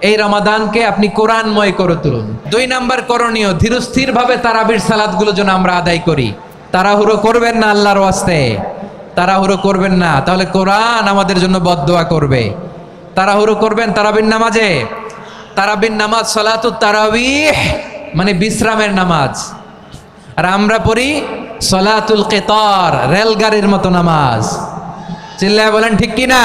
এই রমাদানকে আপনি কোরআনময় করে তুলুন। দুই নাম্বার করণীয় ধীরস্থির ভাবে তারাবির সালাদগুলো যেন আমরা আদায় করি। তাড়াহুড়ো করবেন না আল্লাহর ওয়াস্তে। তাড়াহুড়ো করবেন না। তাহলে কোরআন আমাদের জন্য বদদোয়া করবে। তাড়াহুড়ো করবেন তারাবির নামাজে। তারাবির নামাজ সলাতু তারাবিহ মানে বিশ্রামের নামাজ। আর আমরা পড়ি সলাতুল কেতর, রেলগাড়ির মতো নামাজ। চিল্লায় বলেন ঠিক কি না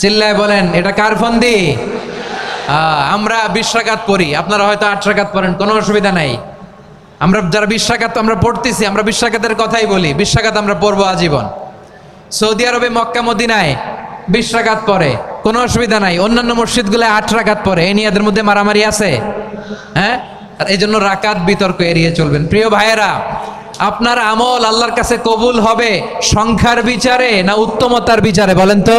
চিল্লায় বলেন, এটা কার ফন্দি? আমরা বিশ পড়ি, আপনারা হয়তো আট রাকাত পড়েন, কোনো অসুবিধা নাই। আমরা যারা বিশ আমরা পড়তেছি, আমরা বিশ কথাই বলি, বিশ আমরা পড়ব আজীবন। সৌদি আরবে মক্কা, মদিনায় বিশ পরে কোনো অসুবিধা নাই। অন্যান্য মসজিদগুলো আট রাকাত পরে এই নিয়ে এদের মধ্যে মারামারি আছে? হ্যাঁ? আর এই জন্য রাকাত বিতর্ক এড়িয়ে চলবেন। প্রিয় ভাইয়েরা, আপনার আমল আল্লাহর কাছে কবুল হবে সংখ্যার বিচারে না উত্তমতার বিচারে, বলেন তো?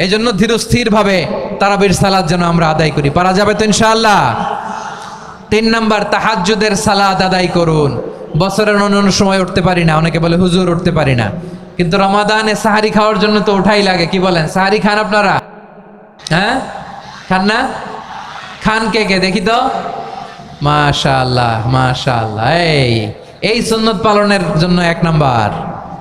এই জন্য ধীরস্থির ভাবে তারাবির সালাদ যেন আমরা আদায় করি। পারা যাবে তো ইনশাআল্লাহ। তিন নাম্বার, তাহাজ্জুদের সালাদ আদায় করুন। বছরের অন্য সময় উঠতে পারি না। অনেকে বলে, হুজুর, উঠতে পারি না। কিন্তু রমাদানে সাহারি খাওয়ার জন্য তো ওঠাই লাগে, কি বলেন? সাহারি খান আপনারা? হ্যাঁ? খান না? খান কে কে? দেখি তো। মাশাআল্লাহ মাশাআল্লাহ। এই এই সুন্নত পালনের জন্য এক নাম্বার।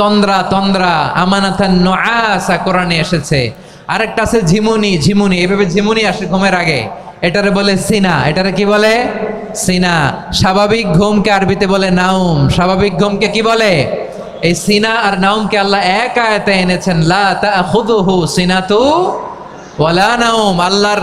তন্দ্রা তন্দ্রা আমানাথান নআসা কোরআনে এসেছে। আরেকটা আছে ঝিমুনি ঝিমুনি, এভাবে ঝিমুনি আসে ঘুমের আগে। এটারে বলে সিনা, এটারে কি বলে? সিনা। স্বাভাবিক ঘুমকে আরবিতে বলে নাউম স্বাভাবিক ঘুমকে কি বলে? এই সিনা আর নাউমকে আল্লাহ এক আয়াতে এনেছেন, লা তা তাখুযুহু সিনাতু ওয়ালা নাউম আল্লাহর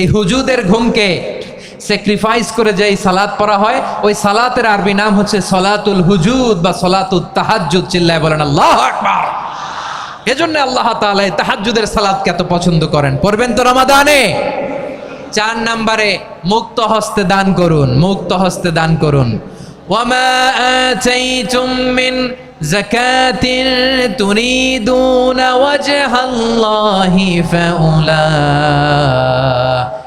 এই হুজুদের ঘুমকে স্যাক্রিফাইস করে যে সালাত পড়া হয়, ওই সালাতের আরবি নাম হচ্ছে সলাতুল হুজুদ বা সলাতুল তাহাজ্জুদ, চিল্লায় বলেন, আল্লাহ আকবার। এজন্য আল্লাহ তাআলা এই তাহাজ্জুদের সালাতকে এত পছন্দ করেন। পড়বেন তো রমাদানে? চার নম্বরে, মুক্ত হস্তে দান করুন, মুক্ত হস্তে দান করুন। ওয়ামা আতাইতুম মিন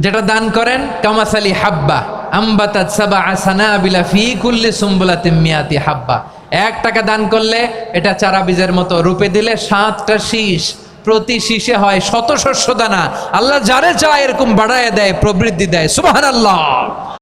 যেটা দান করেন, কামাসালি হাব্বা। আম্বাতাত সাবা সানাবিলা ফি কুল্লি সুম্বুলাতিম মিয়াতি হাব্বা। এক টাকা দান করলে এটা চারা বীজের মতো রূপে দিলে সাতটা শীষ। প্রতি শীষে হয় শত শস্য দানা। আল্লাহ যারে চায় এরকম বাড়ায় দেয়, প্রবৃদ্ধি দেয়। সুবহানাল্লাহ।